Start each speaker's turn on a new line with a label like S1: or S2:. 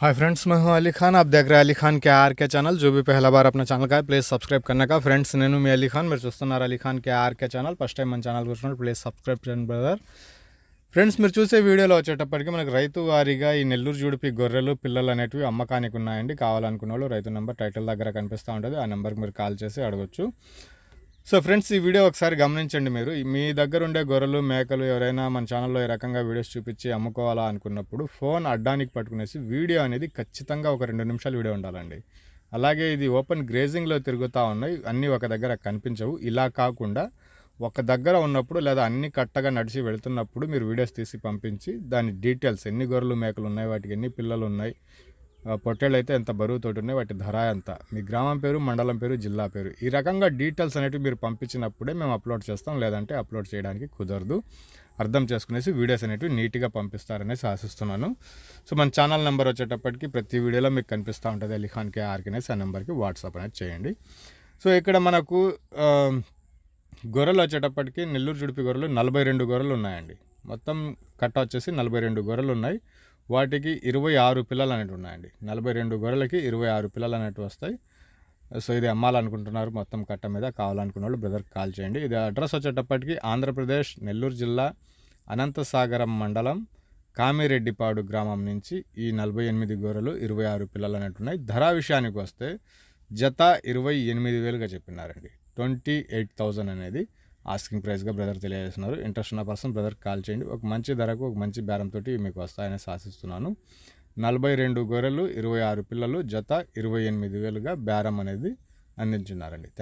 S1: Hi friends मैं हूं अली खान आप देख रहे हैं अली खान के आर के चैनल जो भी पहला बार अपना ఛానల్ का है ప్లీజ్ సబ్స్క్రైబ్ करने का ఫ్రెండ్స్ నేను మీ అలీ ఖాన్ మీరు చూస్తున్నారు Ali Khan K R K channel first time మన ఛానల్ చూస్తున్నారు ప్లీజ్ సబ్స్క్రైబ్ చేయండి బ్రదర్ ఫ్రెండ్స్ మీరు చూసే వీడియోలో వచ్చేటప్పటికి మనకు రైతు వారీగా ఈ నెల్లూరు జుడిపి గొర్రెలు పిల్లలు అనేటివి అమ్మకానికి ఉన్నాయండి కావాలనుకున్న వాళ్ళు రైతు నెంబర్ టైటిల్ దగ్గర కనిపిస్తూ ఉంటుంది ఆ నెంబర్కి మీరు కాల్ చేసి అడగొచ్చు సో ఫ్రెండ్స్ ఈ వీడియో ఒకసారి గమనించండి మీరు. మీ దగ్గర ఉండే గొర్రెలు మేకలు ఎవరైనా మన ఛానల్లో ఈ రకంగా వీడియోస్ చూపించి అమ్ముకోవాలా అనుకున్నప్పుడు ఫోన్ అడ్డానికి పట్టుకునేసి వీడియో అనేది ఖచ్చితంగా ఒక రెండు నిమిషాలు వీడియో ఉండాలండి. అలాగే ఇది ఓపెన్ గ్రేజింగ్లో తిరుగుతూ ఉన్నాయి. అన్నీ ఒక దగ్గర కనిపించవు. ఇలా కాకుండా ఒక దగ్గర ఉన్నప్పుడు లేదా అన్ని కట్టగా నడిచి వెళ్తున్నప్పుడు మీరు వీడియోస్ తీసి పంపించి దాని డీటెయిల్స్ ఎన్ని గొర్రెలు మేకలు ఉన్నాయి వాటికి ఎన్ని పిల్లలు ఉన్నాయి పొట్టేళ్ళు అయితే ఎంత బరువుతోటి ఉన్నాయి వాటి ధర ఎంత. మీ గ్రామం పేరు మండలం పేరు జిల్లా పేరు. ఈ రకంగా డీటెయిల్స్ అనేవి మీరు పంపించినప్పుడే మేము అప్లోడ్ చేస్తాం లేదంటే అప్లోడ్ చేయడానికి కుదరదు. అర్థం చేసుకునేసి వీడియోస్ అనేవి నీట్గా పంపిస్తారనేసి ఆశిస్తున్నాను. సో మన ఛానల్ నెంబర్ వచ్చేటప్పటికి ప్రతి వీడియోలో మీకు కనిపిస్తూ ఉంటుంది. అలీఖాన్ కే ఆర్కనేసి ఆ నెంబర్కి వాట్సాప్ అనేది చేయండి. సో ఇక్కడ మనకు గొర్రెలు వచ్చేటప్పటికి నెల్లూరు జుడిపి గొర్రెలు నలభై రెండు గొర్రెలు ఉన్నాయండి. మొత్తం కట్ట వచ్చేసి నలభై రెండు గొర్రెలు ఉన్నాయి. వాటికి ఇరవై ఆరు పిల్లలు అనేవి ఉన్నాయండి. నలభై రెండు గొర్రెలకి ఇరవై ఆరు పిల్లలు అనేవి వస్తాయి. సో ఇది అమ్మాలనుకుంటున్నారు. మొత్తం కట్ట మీద కావాలనుకున్న వాళ్ళు బ్రదర్కి కాల్ చేయండి. ఇది అడ్రస్ వచ్చేటప్పటికి ఆంధ్రప్రదేశ్ నెల్లూరు జిల్లా అనంతసాగరం మండలం కామిరెడ్డిపాడు గ్రామం నుంచి ఈ నలభై ఎనిమిది గొర్రెలు ఇరవై ఆరు పిల్లలు అనేవి ఉన్నాయి. ధర విషయానికి వస్తే జత ఇరవై ఎనిమిది వేలుగా చెప్పినారండి. ట్వంటీ ఎయిట్ థౌజండ్ అనేది. ఆస్కింగ్ ప్రైస్గా బ్రదర్ తెలియజేస్తున్నారు. ఇంట్రెస్ట్ ఉన్న పర్సన్ బ్రదర్ కాల్ చేయండి. ఒక మంచి ధరకు ఒక మంచి బేరంతో మీకు వస్తాయని ఆశిస్తున్నాను నలభై రెండు గొర్రెలు ఇరవై ఆరు పిల్లలు జత ఇరవై ఎనిమిది వేలుగా బేరం అనేది అందించున్నారండి. థ్యాంక్